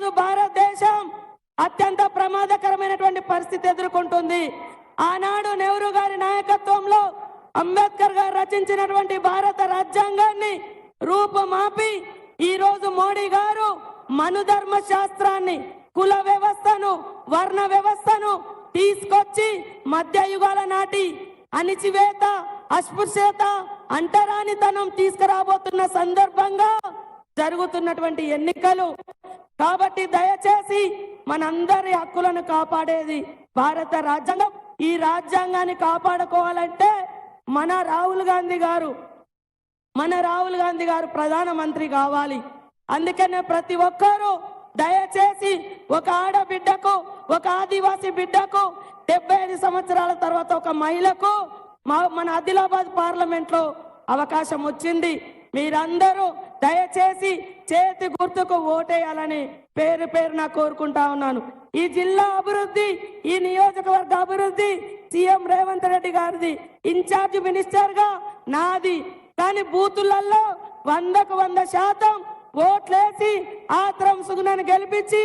ఈరోజు భారతదేశం అత్యంత ప్రమాదకరమైనటువంటి పరిస్థితి ఎదుర్కొంటుంది. ఆనాడు నెహ్రూ గారి నాయకత్వంలో అంబేద్కర్ గారు రచించినటువంటి భారత రాజ్యాంగాన్ని రూపుమాపి ఈ రోజు మోడీ గారు మనుధర్మ శాస్త్రాన్ని కుల వ్యవస్థను వర్ణ వ్యవస్థను తీసుకొచ్చి మధ్యయుగాల నాటి అణిచివేత అస్పృశ్యత అంటరానితనం తీసుకురాబోతున్న సందర్భంగా జరుగుతున్నటువంటి ఎన్నికలు కాబట్టి దయచేసి మనందరి హక్కులను కాపాడేది భారత రాజ్యాంగం. ఈ రాజ్యాంగాన్ని కాపాడుకోవాలంటే మన రాహుల్ గాంధీ గారు మన రాహుల్ గాంధీ గారు ప్రధానమంత్రి కావాలి. అందుకనే ప్రతి ఒక్కరూ దయచేసి ఒక ఆడబిడ్డకు ఒక ఆదివాసి బిడ్డకు డెబ్బై ఐదు సంవత్సరాల తర్వాత ఒక మహిళకు మా- మన ఆదిలాబాద్ పార్లమెంట్లో అవకాశం వచ్చింది. మీరందరూ దయచేసి చేతి గుర్తుకు ఓటేయాలని పేరు పేరున కోరుకుంటా ఉన్నాను. ఈ జిల్లా అభివృద్ధి ఈ నియోజకవర్గ అభివృద్ధి సీఎం రేవంత్ రెడ్డి గారిది ఇన్ఛార్జ్ మినిస్టర్గా నాది. కానీ బూతులలో వందకు వంద శాతం ఓట్లేసి ఆత్రం సుగుణాన్ని గెలిపించి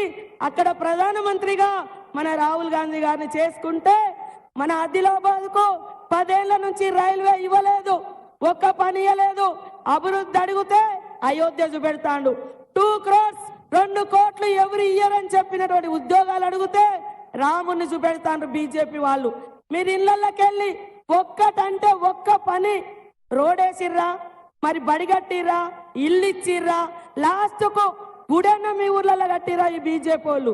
అక్కడ ప్రధానమంత్రిగా మన రాహుల్ గాంధీ గారిని చేసుకుంటే మన ఆదిలాబాద్కు పదేళ్ళ నుంచి రైల్వే ఇవ్వలేదు. ఒక్క పని ఇవ్వలేదు అభివృద్ధి అడిగితే అయోధ్య చూపెడతాడు. టూ క్రోర్స్ రెండు కోట్లు ఎవరు ఇయ్యరని చెప్పినటువంటి ఉద్యోగాలు అడిగితే రాముణ్ణి చూపెడతాండ్రు బీజేపీ వాళ్ళు. మీరు ఇళ్ళకి వెళ్ళి ఒక్కటంటే ఒక్క పని రోడేసిర్రా మరి బడి ఇల్లు ఇచ్చిర్రా లాస్ట్కు గుడన్న మీ ఊర్లలో కట్టిరా ఈ బీజేపీ వాళ్ళు.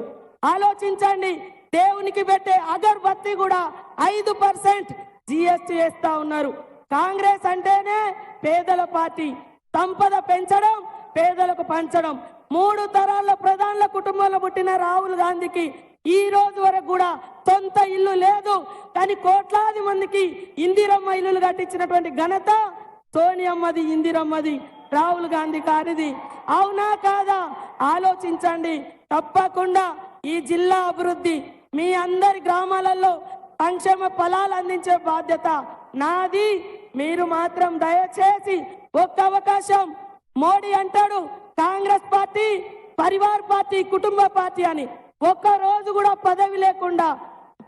ఆలోచించండి దేవునికి పెట్టే అగర్బత్తి కూడా ఐదు పర్సెంట్ జిఎస్టీ వేస్తా ఉన్నారు. కాంగ్రెస్ అంటేనే పేదల పార్టీ. సంపద పెంచడం పేదలకు పంచడం. మూడు తరాల ప్రధానుల కుటుంబంలో పుట్టిన రాహుల్ గాంధీకి ఈ రోజు వరకు కూడా సొంత ఇల్లు లేదు. కానీ కోట్లాది మందికి ఇందిరమ్మ ఇల్లులు కట్టించినటువంటి ఘనత సోనియమ్మది ఇందిరమ్మది రాహుల్ గాంధీ గారిది. అవునా కాదా? ఆలోచించండి. తప్పకుండా ఈ జిల్లా అభివృద్ధి మీ అందరి గ్రామాలలో సంక్షేమ ఫలాలు అందించే బాధ్యత నాది. మీరు మాత్రం దయచేసి ఒక్క అవకాశం మోడీ అంటాడు కాంగ్రెస్ పార్టీ పరివార్ పార్టీ కుటుంబ పార్టీ అని. ఒక్క రోజు కూడా పదవి లేకుండా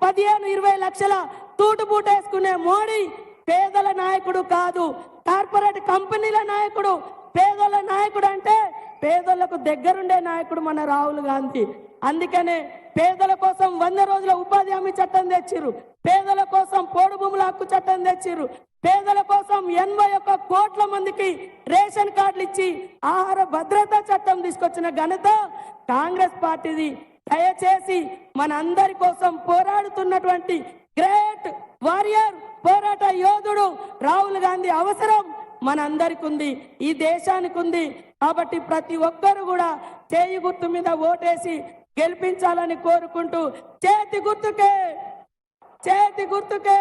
పదిహేను ఇరవై లక్షల తూటుబూటేసుకునే మోడీ పేదల నాయకుడు కాదు. కార్పొరేట్ కంపెనీల నాయకుడు పేదల నాయకుడు అంటే పేదలకు దగ్గరుండే నాయకుడు మన రాహుల్ గాంధీ. అందుకనే పేదల కోసం వంద రోజుల ఉపాధి హామీ చట్టం తెచ్చిర్రు. పేదల కోసం పోడు భూముల హక్కు చట్టం తెచ్చిర్రు. పేదల కోసం ఎనభై ఒక్క కోట్ల మందికి రేషన్ కార్డులు ఇచ్చి ఆహార భద్రతా చట్టం తీసుకొచ్చిన ఘనత కాంగ్రెస్ పార్టీది. దయచేసి మన అందరి కోసం పోరాడుతున్నటువంటి గ్రేట్ వారియర్ పోరాట యోధుడు రాహుల్ గాంధీ అవసరం. మనందరికి ఉంది ఈ దేశానికి ఉంది కాబట్టి ప్రతి ఒక్కరు కూడా చేయి గుర్తు మీద ఓటేసి గెలిపించాలని కోరుకుంటూ చేతి గుర్తుకే చేతి గుర్తుకే.